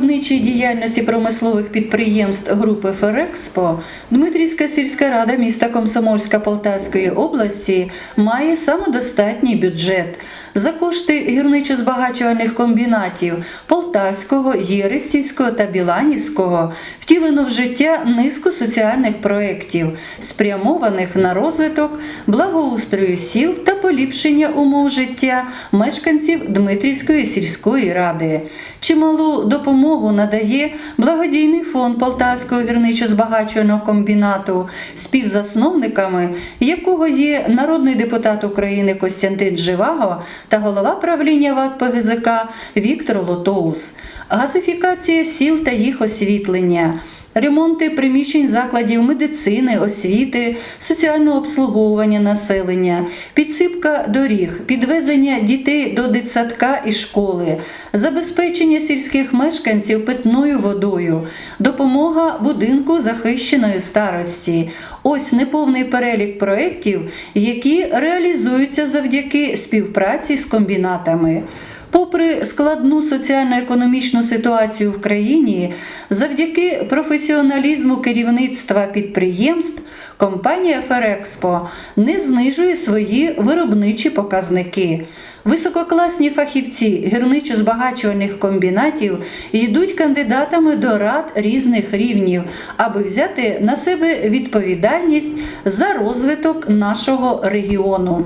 виробничої діяльності промислових підприємств групи Ферекспо Дмитрівська сільська рада міста Комсомольська Полтавської області має самодостатній бюджет. За кошти гірничо-збагачувальних комбінатів Полтавського, Єрестівського та Біланівського втілено в життя низку соціальних проєктів, спрямованих на розвиток благоустрою сіл та поліпшення умов життя мешканців Дмитрівської сільської ради. Чималу допомогу надає благодійний фонд Полтавського гірничо-збагачувального комбінату, співзасновниками якого є народний депутат України Костянтин Живаго та голова правління ВАТ ПГЗК Віктор Лотоус, газифікація сіл та їх освітлення. Ремонти приміщень закладів медицини, освіти, соціального обслуговування населення, підсипка доріг, підвезення дітей до дитсадка і школи, забезпечення сільських мешканців питною водою, допомога будинку захищеної старості. Ось неповний перелік проєктів, які реалізуються завдяки співпраці з комбінатами. Попри складну соціально-економічну ситуацію в країні, завдяки професіоналізму керівництва підприємств, компанія Ферекспо не знижує свої виробничі показники. Висококласні фахівці гірничо-збагачувальних комбінатів йдуть кандидатами до рад різних рівнів, аби взяти на себе відповідальність за розвиток нашого регіону.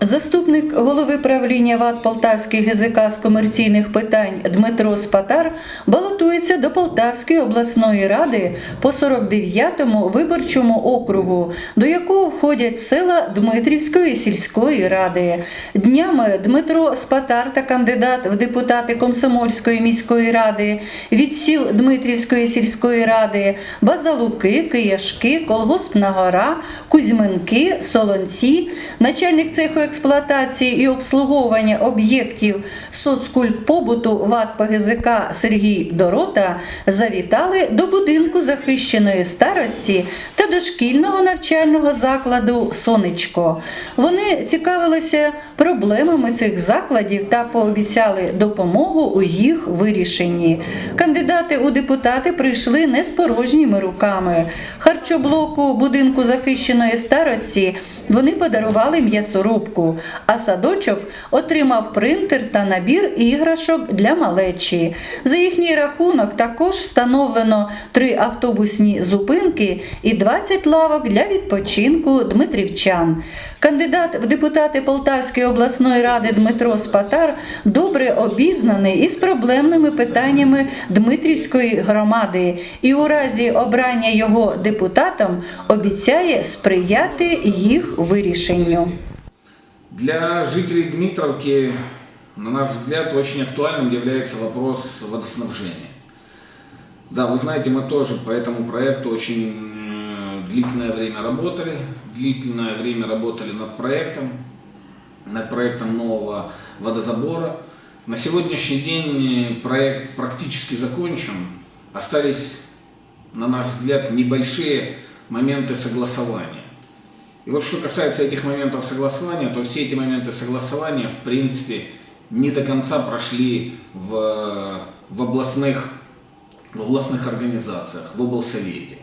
Заступник голови правління ВАД Полтавський ГЗК з комерційних питань Дмитро Спатар балотується до Полтавської обласної ради по 49-му виборчому округу, до якого входять села Дмитрівської сільської ради. Днями Дмитро Спатар та кандидат в депутати Комсомольської міської ради від сіл Дмитрівської сільської ради, Базалуки, Кияшки, Колгоспна гора, Кузьминки, Солонці, начальник цеху експлуатації і обслуговування об'єктів соцкультпобуту ВАТ ПГЗК Сергій Дорота завітали до будинку захищеної старості та дошкільного навчального закладу Сонечко. Вони цікавилися проблемами цих закладів та пообіцяли допомогу у їх вирішенні. Кандидати у депутати прийшли не з порожніми руками. Харчоблоку будинку захищеної старості вони подарували м'ясорубку, а садочок отримав принтер та набір іграшок для малечі. За їхній рахунок також встановлено три автобусні зупинки і 20 лавок для відпочинку дмитрівчан. Кандидат в депутати Полтавської обласної ради Дмитро Спатар добре обізнаний із проблемними питаннями Дмитрівської громади і у разі обрання його депутатом обіцяє сприяти їх вирішенню. Для жителей Дмитровки, на наш взгляд, очень актуальным является вопрос водоснабжения. Да, вы знаете, мы тоже по этому проекту очень э, длительное время работали, длительное время работали над проектом, над проектом нового водозабора. На сегодняшний день проект практически закончен. Остались, на наш взгляд, небольшие моменты согласования. И вот что касается этих моментов согласования, то все эти моменты согласования, в принципе, не до конца прошли в, в, областных, в областных организациях, в облсовете.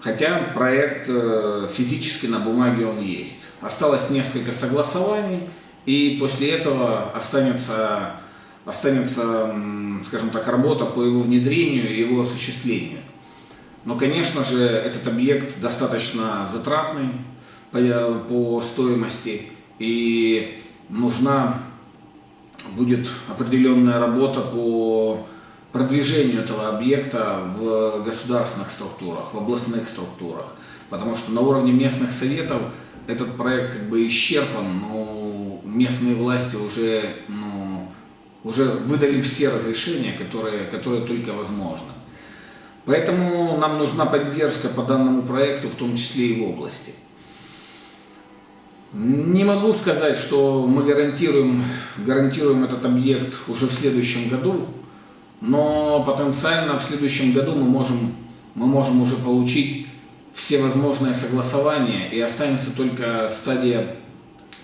Хотя проект э, физически на бумаге он есть. Осталось несколько согласований, и после этого останется, останется, скажем так, работа по его внедрению и его осуществлению. Но, конечно же, этот объект достаточно затратный по, по стоимости, и нужна будет определенная работа по продвижению этого объекта в государственных структурах, в областных структурах. Потому что на уровне местных советов этот проект как бы исчерпан, но местные власти уже, ну, уже выдали все разрешения, которые, которые только возможны. Поэтому нам нужна поддержка по данному проекту, в том числе и в области. Не могу сказать, что мы гарантируем, гарантируем этот объект уже в следующем году, но потенциально в следующем году мы можем, мы можем уже получить все возможные согласования и останется только стадия,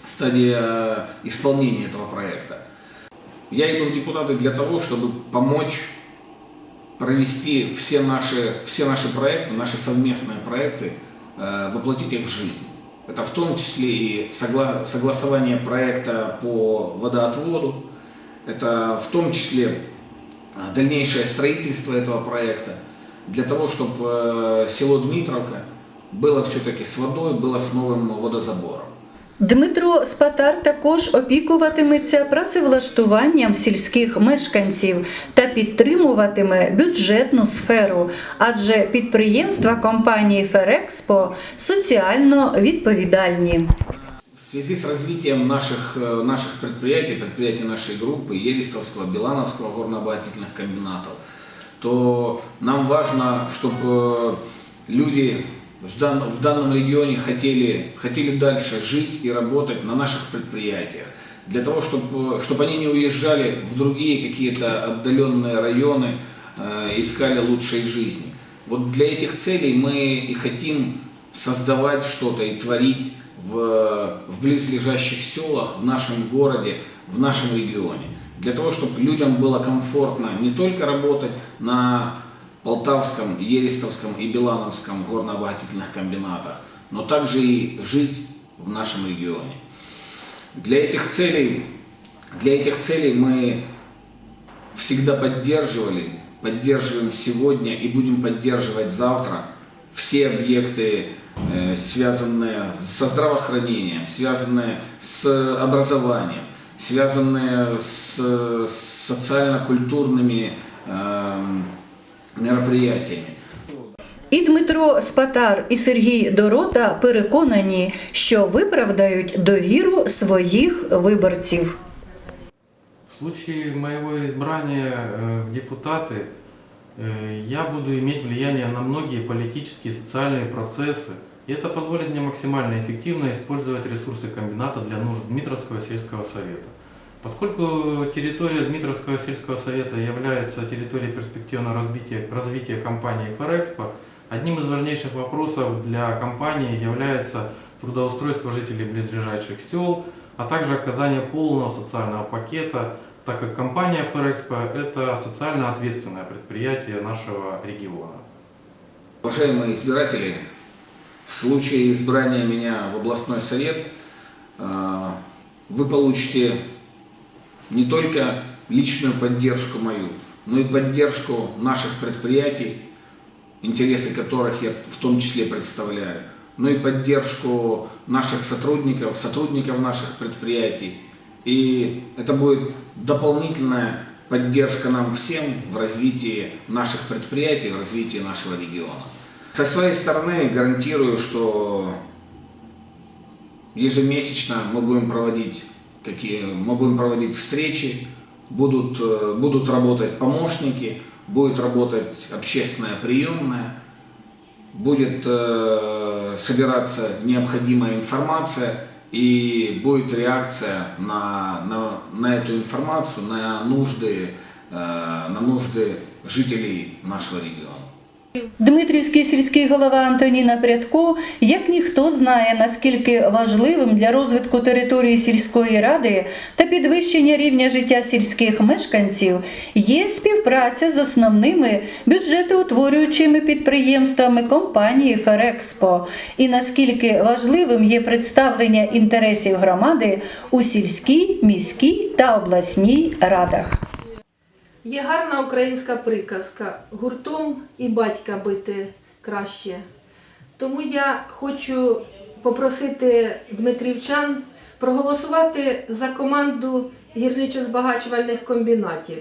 стадия исполнения этого проекта. Я иду в депутаты для того, чтобы помочь провести все наши, все наши проекты, наши совместные проекты, э, воплотить их в жизнь. Это в том числе и согла- согласование проекта по водоотводу, это в том числе э, дальнейшее строительство этого проекта, для того, чтобы село Дмитровка было все-таки с водой, было с новым водозабором. Дмитро Спатар також опікуватиметься працевлаштуванням сільських мешканців та підтримуватиме бюджетну сферу, адже підприємства компанії Ферекспо соціально відповідальні. В связи с развитием наших, э, наших предприятий, предприятий нашей группы, Елистовского, Билановского горнообогатительных комбинатов, то нам важно, чтобы люди в, дан- в данном регионе хотели, хотели дальше жить и работать на наших предприятиях. Для того, чтобы, чтобы они не уезжали в другие какие-то отдаленные районы, э, искали лучшей жизни. Вот для этих целей мы и хотим создавать что-то и творить в, в близлежащих селах, в нашем городе, в нашем регионе. Для того, чтобы людям было комфортно не только работать на Полтавском, Ерестовском и Билановском горнообогатительных комбинатах, но также и жить в нашем регионе. Для этих целей, для этих целей мы всегда поддерживали, поддерживаем сегодня и будем поддерживать завтра все объекты, э, связанные со здравоохранением, связанные с образованием, связанные с, с социально-культурными эм, мероприятиями. І Дмитро Спатар і Сергій Дорота переконані, що виправдають довіру своїх виборців. В случае моего избрания э, в депутаты э, я буду иметь влияние на многие политические и социальные процессы, и это позволит мне максимально эффективно использовать ресурсы комбината для нужд Дмитровского сельского совета. Поскольку территория Дмитровского сельского совета является территорией перспективного развития, развития компании Форекспо, одним из важнейших вопросов для компании является трудоустройство жителей близлежащих сел, а также оказание полного социального пакета, так как компания Форекспо – это социально ответственное предприятие нашего региона. Уважаемые избиратели, в случае избрания меня в областной совет э, вы получите не только личную поддержку мою, но и поддержку наших предприятий, интересы которых я в том числе представляю, но и поддержку наших сотрудников, сотрудников наших предприятий. И это будет дополнительная поддержка нам всем в развитии наших предприятий, в развитии нашего региона. Со своей стороны гарантирую, что ежемесячно мы будем проводить какие мы будем проводить встречи, будут, э, будут работать помощники, будет работать общественная приемная, будет э, собираться необходимая информация и будет реакция на, на, на эту информацию, на нужды, э, на нужды жителей нашего региона. Дмитрівський сільський голова Антоніна Прядко, як ніхто знає, наскільки важливим для розвитку території сільської ради та підвищення рівня життя сільських мешканців є співпраця з основними бюджетоутворюючими підприємствами компанії Ферекспо, і наскільки важливим є представлення інтересів громади у сільській, міській та обласній радах. Є гарна українська приказка. Гуртом і батька бити краще. Тому я хочу попросити дмитрівчан проголосувати за команду гірничо-збагачувальних комбінатів,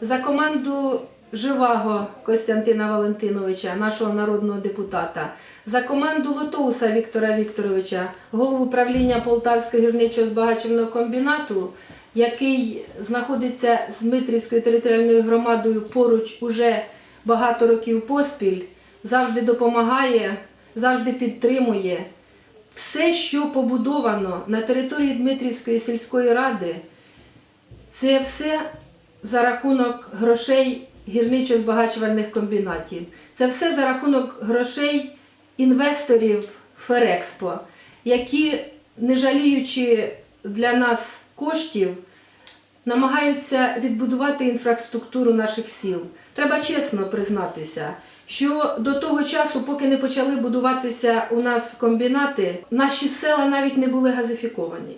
за команду Живаго Костянтина Валентиновича, нашого народного депутата, за команду Лотоуса Віктора Вікторовича, голову правління Полтавського гірничо-збагачувального комбінату, який знаходиться з Дмитрівською територіальною громадою поруч уже багато років поспіль, завжди допомагає, завжди підтримує. Все, що побудовано на території Дмитрівської сільської ради, це все за рахунок грошей гірничо-збагачувальних комбінатів. Це все за рахунок грошей інвесторів Ферекспо, які, не жаліючи для нас коштів, намагаються відбудувати інфраструктуру наших сіл. Треба чесно признатися, що до того часу, поки не почали будуватися у нас комбінати, наші села навіть не були газифіковані.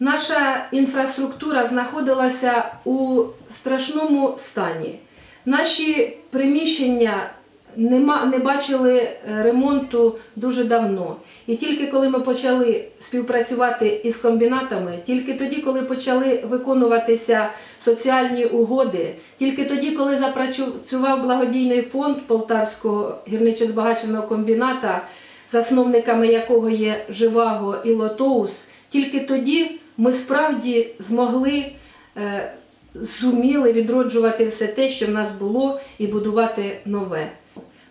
Наша інфраструктура знаходилася у страшному стані. Наші приміщення нема, не бачили е, ремонту дуже давно. І тільки коли ми почали співпрацювати із комбінатами, тільки тоді, коли почали виконуватися соціальні угоди, тільки тоді, коли запрацював благодійний фонд Полтавського гірничо-збагаченого комбіната, засновниками якого є Живаго і Лотоус, тільки тоді ми справді змогли е, зуміли відроджувати все те, що в нас було, і будувати нове.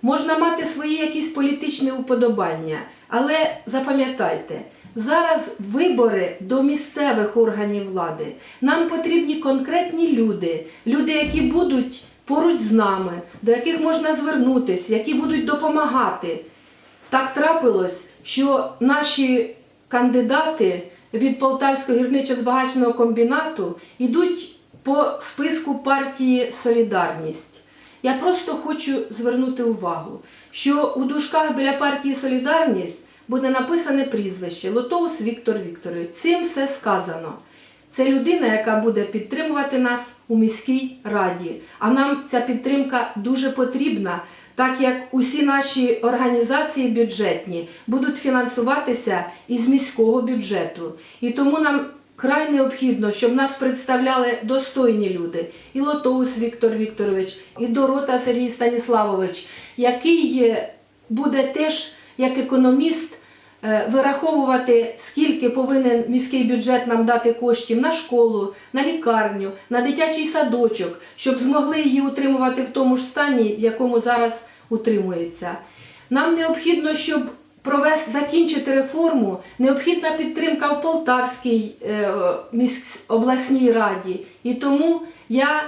Можна мати свої якісь політичні уподобання, але запам'ятайте, зараз вибори до місцевих органів влади. Нам потрібні конкретні люди, люди, які будуть поруч з нами, до яких можна звернутися, які будуть допомагати. Так трапилось, що наші кандидати від Полтавського гірничо-збагаченого комбінату йдуть по списку партії Солідарність. Я просто хочу звернути увагу, що у дужках біля партії Солідарність буде написане прізвище Лотоус Віктор Вікторович. Цим все сказано. Це людина, яка буде підтримувати нас у міській раді. А нам ця підтримка дуже потрібна, так як усі наші організації бюджетні будуть фінансуватися із міського бюджету. І тому нам край необхідно, щоб нас представляли достойні люди. І Лотоус Віктор Вікторович, і Дорота Сергій Станіславович, який буде теж як економіст е, вираховувати, скільки повинен міський бюджет нам дати коштів на школу, на лікарню, на дитячий садочок, щоб змогли її утримувати в тому ж стані, в якому зараз утримується. Нам необхідно, щоб провести, закінчити реформу, необхідна підтримка в Полтавській е, обласній раді. І тому я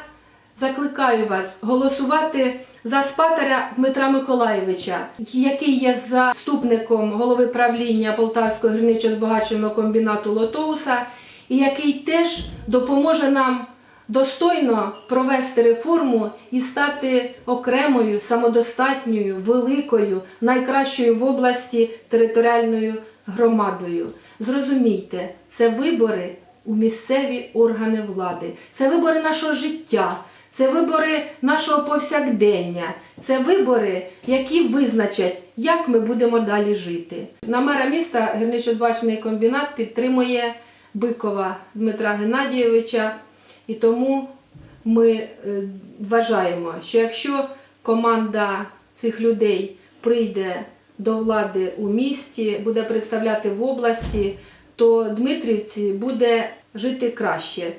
закликаю вас голосувати за спатаря Дмитра Миколаєвича, який є заступником голови правління Полтавського гірничо-збагаченого комбінату Лотоуса, і який теж допоможе нам достойно провести реформу і стати окремою, самодостатньою, великою, найкращою в області територіальною громадою. Зрозумійте, це вибори у місцеві органи влади, це вибори нашого життя. Це вибори нашого повсякдення, це вибори, які визначать, як ми будемо далі жити. На мера міста гірничо-збачний комбінат підтримує Бикова Дмитра Геннадійовича, і тому ми е, вважаємо, що якщо команда цих людей прийде до влади у місті, буде представляти в області, то Дмитрівці буде жити краще.